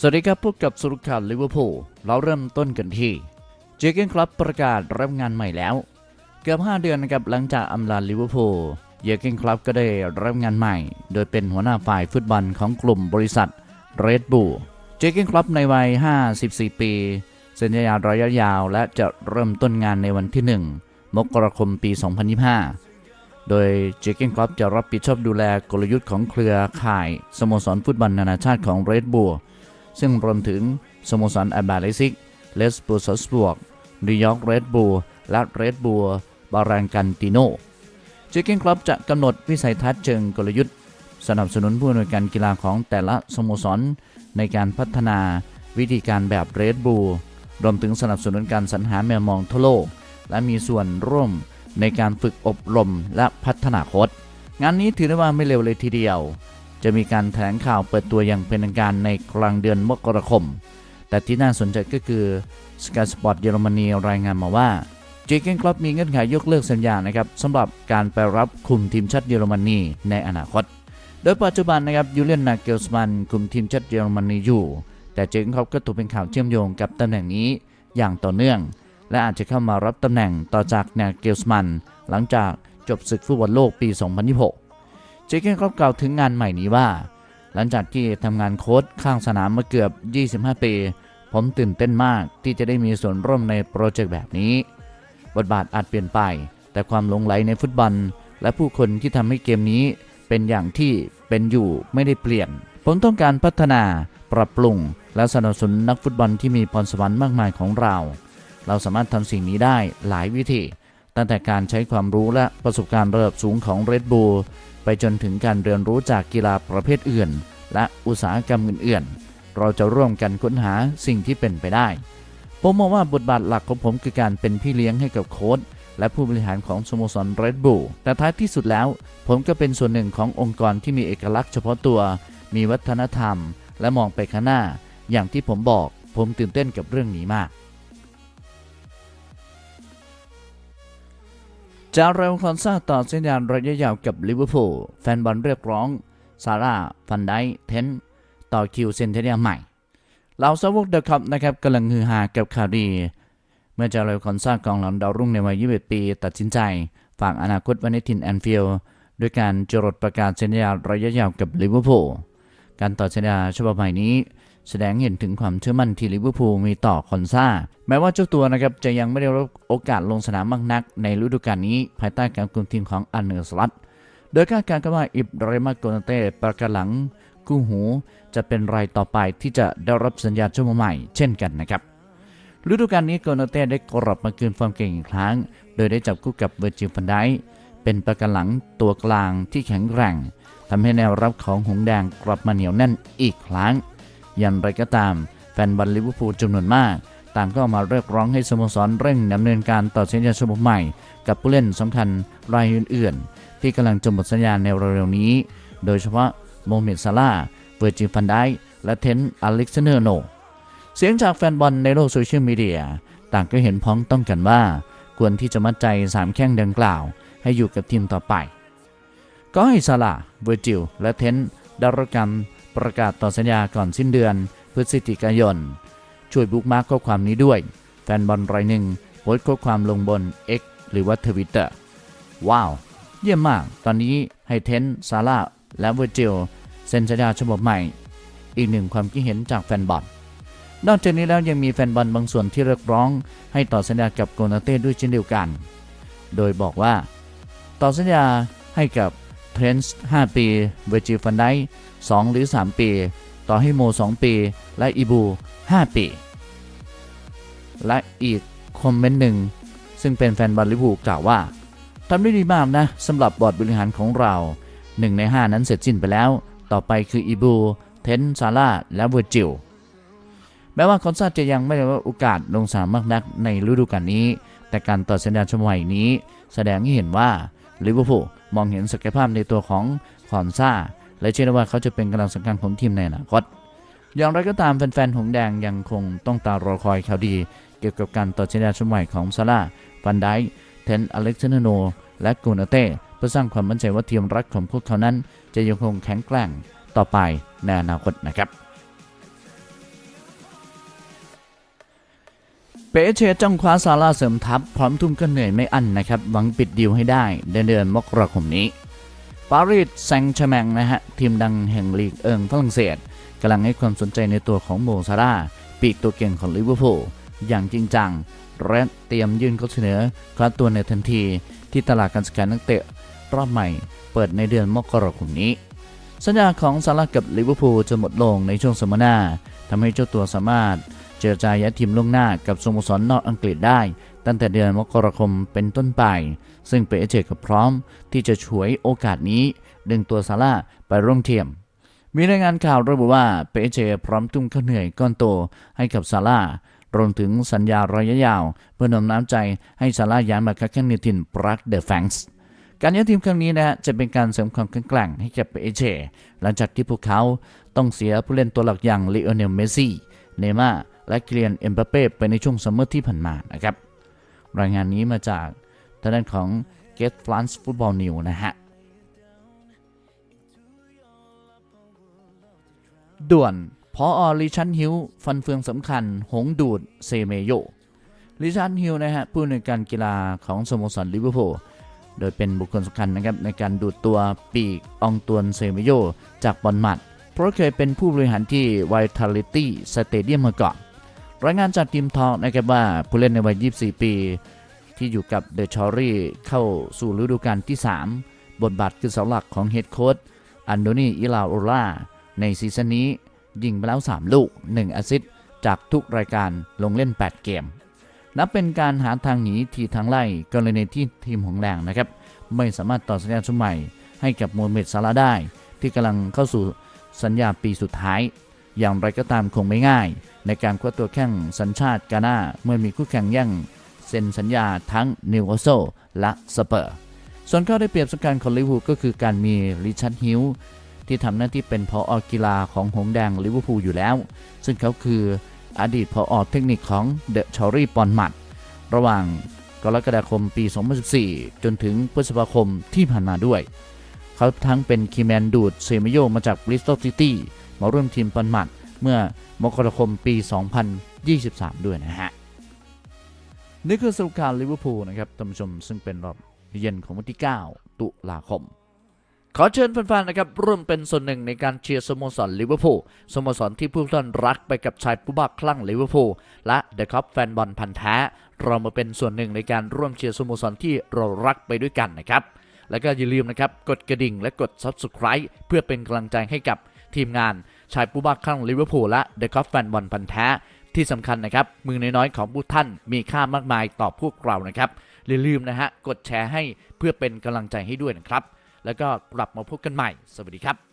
สวัสดีครับพบกับสุรุขันลิเวอร์พูลเราเริ่มต้นกันที่เจเกนคลับประกาศรับงานใหม่แล้ว เกือบ 5 เดือนนะครับหลังจากอำลาลิเวอร์พูลเยเกนคลับก็ได้รับงานใหม่ โดยเป็นหัวหน้าฝ่ายฟุตบอลของกลุ่มบริษัทเรดบูลเจเกนคลับในวัย 54 ปีสัญญาระยะยาวและจะเริ่มต้นงานในวันที่ 1 มกราคมปี 2025 โดยเจเกนคลับจะรับผิดชอบดูแลกลยุทธ์ของเครือข่ายสโมสรฟุตบอลนานาชาติของเรดบูล ซึ่งรวมถึงสโมสรอาบาเลซิก เลสบูสสบวกนิวยอร์กเรดบูลและเรดบูลบารังกันติโนเจเกนคลับจะกำหนดวิสัยทัศน์เชิงกลยุทธ์ สนับสนุนผู้อำนวยการกีฬาของแต่ละสโมสร ในการพัฒนาวิธีการแบบเรดบูลรวมถึงสนับสนุนการสรรหาแมวมองทั่วโลก และมีส่วนร่วมในการฝึกอบรมและพัฒนาโค้ชงานนี้ถือได้ว่าไม่เร็วเลยทีเดียว จะมีการแถลงข่าวเปิดตัวอย่างเป็นทางการในกลางเดือนมกราคม แต่ที่น่าสนใจก็คือ Sky Sport เยอรมนีรายงานมาว่าเจเกนคลับมีเงื่อนไขยกเลิกสัญญานะครับสำหรับการไปรับคุมทีมชาติเยอรมนีในอนาคต โดยปัจจุบันนะครับยูเลียนนาเกลสมันคุมทีมชาติเยอรมนีอยู่ แต่เจเกนคลับก็ถูกเป็นข่าวเชื่อมโยงกับตำแหน่งนี้อย่างต่อเนื่อง และอาจจะเข้ามารับตำแหน่งต่อจากนาเกลสมันหลังจากจบศึกฟุตบอลโลกปี 2026 เจเกนคลับกล่าวถึงงานใหม่นี้ว่า หลังจากที่ทำงานโค้ชข้างสนามมาเกือบ 25 ปี ผมตื่นเต้นมากที่จะได้มีส่วนร่วมในโปรเจกต์แบบนี้ บทบาทอาจเปลี่ยนไป แต่ความหลงไหลในฟุตบอล และผู้คนที่ทำให้เกมนี้ เป็นอย่างที่เป็นอยู่ไม่ได้เปลี่ยน ผมต้องการพัฒนา ปรับปรุง และสนับสนุนนักฟุตบอลที่มีพรสวรรค์มากมายของเรา เราสามารถทำสิ่งนี้ได้หลายวิธี ตั้งแต่การใช้ความรู้และประสบการณ์ระดับสูงของ Red Bull ไปจนถึงการเรียนรู้จากกีฬาประเภทอื่น และอุตสาหกรรมอื่นๆ เราจะร่วมกันค้นหาสิ่งที่เป็นไปได้ ผมมองว่าบทบาทหลักของผมคือการเป็นพี่เลี้ยงให้กับโค้ชและผู้บริหารของสโมสร Red Bull แต่ท้ายที่สุดแล้ว ผมก็เป็นส่วนหนึ่งขององค์กรที่มีเอกลักษณ์เฉพาะตัว มีวัฒนธรรม และมองไปข้างหน้า อย่างที่ผมบอก ผมตื่นเต้นกับเรื่องนี้มาก จาเรลคอนซาต่อสัญญาณระยะยาวกับลิเวอร์พูลแฟนบอลเรียกร้องซาร่าฟันไดเทนต่อคิวเซนเทเนียใหม่เหล่าสาวกเดอะคัพนะครับกำลังฮือฮากับข่าวดี เมื่อจาเรลคอนซากองหลังดาวรุ่งในวัย 21 ปี ตัดสินใจ ฝากอนาคตไว้ในทินแอนฟิลด์ด้วยการจรดประกาศสัญญาระยะยาวกับลิเวอร์พูลการต่อสัญญาฉบับใหม่นี้ แสดงเห็นถึงความเชื่อมั่นที่ลิเวอร์พูลมีต่อคอนซาแม้ว่าเจ้าตัวนะครับจะยังไม่ได้รับโอกาสลงสนามมากนัก ในฤดูกาลนี้ภายใต้การคุมทีมของอันเนอร์สลัตโดยคาดการณ์กันว่าอิบราฮิมาโกนเต้ประกาศหลังกู้หู จะเป็นรายต่อไปที่จะได้รับสัญญาฉบับใหม่เช่นกันนะครับฤดูกาลนี้โกนเต้ได้กลับมาคืนความเก่งอีกครั้ง โดยได้จับคู่กับเวอร์จิลฟันไดเป็นประกันหลังตัวกลางที่แข็งแกร่งทำให้แนวรับของหงแดงกลับมาเหนียวแน่นอีกครั้ง อย่างไรก็ตาม แฟนบอลลิเวอร์พูลจำนวนมาก ต่างก็มาเรียกร้องให้สโมสรเร่งดำเนินการต่อสัญญาฉบับใหม่ กับผู้เล่นสำคัญรายอื่นๆ ที่กำลังจะหมดสัญญาในเร็วๆนี้ โดยเฉพาะโมเมดซาลาเวอร์จิลฟันไดและเทนอเล็กซานเดอร์โน เสียงจากแฟนบอลในโลกโซเชียลมีเดียต่างก็เห็นพ้องต้องกันว่า ควรที่จะมัดใจสามแข้งดังกล่าว ให้อยู่กับทีมต่อไป ก็ให้ซาลาเวอร์จิลและเทนได้รับการ ประกาศต่อสัญญาก่อนสิ้นเดือน พฤศจิกายน ช่วยบุ๊กมาร์กข้อความนี้ด้วย แฟนบอลรายหนึ่งโพสต์ข้อความลงบน X หรือว่าทวิตเตอร์ว้าว เยี่ยมมาก ตอนนี้ให้เทนซาร่าและเวอร์จิลเซ็นสัญญาฉบับใหม่ อีกหนึ่งความคิดเห็นจากแฟนบอลนอกจากนี้แล้วยังมีแฟนบอลบางส่วนที่เรียกร้อง ให้ต่อสัญญากับโกนาเต้ด้วยเช่นเดียวกัน โดยบอกว่า ต่อสัญญาให้กับ เทรนส์5 ปีเวจิฟันได2หรือ 3 ปี ต่อให้โม 2 ปี และอีบู 5 ปี และอีกคอมเมนต์หนึ่ง ซึ่งเป็นแฟนบอลลิเวอร์พูกล่าวว่าทำได้ดีมากนะสำหรับบอร์ดบริหารของเรา 1 ใน 5 นั้นเสร็จสิ้นไปแล้ว ต่อไปคืออีบูเทนซาร่าและเวอร์จิลแม้ว่าคอนซาจะยังไม่ได้รับโอกาสลงสนามมากนักในฤดูกาลนี้ แต่การต่อสัญญาฉบับใหม่นี้ แสดงให้เห็นว่าลิเวอร์พูล มองเห็นศักยภาพในตัวของคอนซาและเชื่อว่าเขาจะเป็นกำลังสำคัญของทีมในอนาคตอย่างไรก็ตามแฟนๆ หงแดงยังคงต้องตารอคอยข่าวดี เกี่ยวกับการต่อสัญญาฉบับใหม่ของซาร่าฟันไดเทนอเล็กซานเดอร์โน และกูนาเต้เพื่อสร้างความมั่นใจว่าทีมรักของพวกเขานั้น จะยังคงแข็งแกร่งต่อไปในอนาคตนะครับ เปเชจ้องคว้าซาร่าเสริมทัพ พร้อมทุ่มก็เหนื่อยไม่อั้นนะครับ หวังปิดดีลให้ได้ในเดือนมกราคมนี้ ปารีสแซงต์แชร์แมงนะฮะ ทีมดังแห่งลีกเอิงฝรั่งเศสกำลังให้ความสนใจในตัวของโมซาร่าปีกตัวเก่งของลิเวอร์พูลอย่างจริงจัง และเตรียมยื่นข้อเสนอคว้าตัวในทันที ที่ตลาดการซื้อขายนักเตะรอบใหม่เปิดในเดือนมกราคมนี้ สัญญาของซาร่ากับลิเวอร์พูลจะหมดลงในช่วงสัมมนาทำให้เจ้าตัวสามารถ เจรจาย้ายทีมล่วงหน้ากับสโมสรนอกอังกฤษได้ ตั้งแต่เดือนมกราคมเป็นต้นไป ซึ่งเปเชก็พร้อมที่จะฉวยโอกาสนี้ ดึงตัวซาร่าไปร่วมทีมมีรายงานข่าวระบุว่าเปเชพร้อมทุ่มข้าเหนื่อยก้อนโตให้กับซาร่ารวมถึงสัญญาระยะยาว เพื่อนมน้ำใจให้ซาร่าย้ายมาค้าแข่งในถิ่นปรักเดอะแฟงส์การย้ายทีมครั้งนี้นะจะเป็นการเสริมความแข็งแกร่งให้กับเปเชหลังจากที่พวกเขาต้องเสียผู้เล่นตัวหลักอย่างลีโอเนลเมซี่เนม่า และเกลียนเอ็มบัปเป้ไปในช่วงซัมเมอร์ที่ผ่านมานะครับ รายงานนี้มาจากทางด้านของ Get France Football News นะฮะ ด่วนพออลิชันฮิลฟันเฟืองสำคัญ หงดูด เซเมโยลิชันฮิลนะฮะ ผู้ในการกีฬาของสโมสรลิเวอร์พูลโดยเป็นบุคคลสำคัญนะครับ ในการดูดตัวปีกอองตวนเซเมโยจากบอลมัด เพราะเคยเป็นผู้บริหารที่ Vitality Stadium มาก่อน รายงานจากทีมทองนะครับว่าผู้เล่นในวัย 24 ปี ที่อยู่กับเดอะชอรี่เข้าสู่ฤดูกาลที่ 3 บทบาทคือเสาหลักของเฮดโค้ชอันโดนีอิลาโอล่าในซีซั่นนี้ยิงไปแล้ว 3 ลูก 1แอสซิสต์จากทุกรายการลงเล่น 8 เกม นับเป็นการหาทางหนีทีทางไล่กรณีที่ทีมของแรงนะครับ ไม่สามารถต่อสัญญาชุดใหม่ให้กับโมฮัมเหม็ดซาลาได้ ที่กำลังเข้าสู่สัญญาปีสุดท้าย อย่างไรก็ตามคงไม่ง่าย ในการคว้าตัวแข่งสัญชาติกาหน้าเมื่อมีคู่แข่งแย่งเซ็นสัญญาทั้งนิวคาสเซิลและสเปอร์ ส่วนข้อได้เปรียบสำคัญของลิเวอร์พูลก็คือการมีริชาร์ดฮิลที่ทำหน้าที่เป็นพออกีฬาของหงส์แดงลิเวอร์พูลอยู่แล้ว ซึ่งเขาคืออดีตพออเทคนิคของเดอะชอรี่ปอนมัดระหว่างกรกฎาคมปี 2014 จนถึงพฤษภาคมที่ผ่านมาด้วย เขาทั้งเป็นคีแมนดูดเซมิโยมาจากบริสตอลซิตี้มาร่วมทีมปอนมัด เมื่อมกราคมปี 2023 ด้วยนะฮะ นี่คือสรุปข่าวลิเวอร์พูลนะครับท่านผู้ชมซึ่งเป็นรอบเย็นของวันที่ 9 ตุลาคม ขอเชิญแฟนๆนะครับร่วมเป็นส่วนหนึ่งในการเชียร์สโมสรลิเวอร์พูลสโมสรที่ผู้ท่านรักไปกับชายผู้บ้าคลั่งลิเวอร์พูลและเดอะคัพแฟนบอลพันธ์แท้ เรามาเป็นส่วนหนึ่งในการร่วมเชียร์สโมสรที่เรารักไปด้วยกันนะครับแล้วก็อย่าลืมนะครับกดกระดิ่งและกด Subscribe เพื่อเป็นกำลังใจให้กับทีมงาน ชายผู้บ้าคลั่งลิเวอร์พูลและเดอะคอฟแฟนบอลพันธ์แท้ ที่สำคัญนะครับ มือน้อยๆของผู้ท่านมีค่ามากมายต่อพวกเรานะครับอย่าลืมนะฮะกดแชร์ให้เพื่อเป็นกำลังใจให้ด้วยนะครับ แล้วก็กลับมาพบกันใหม่ สวัสดีครับ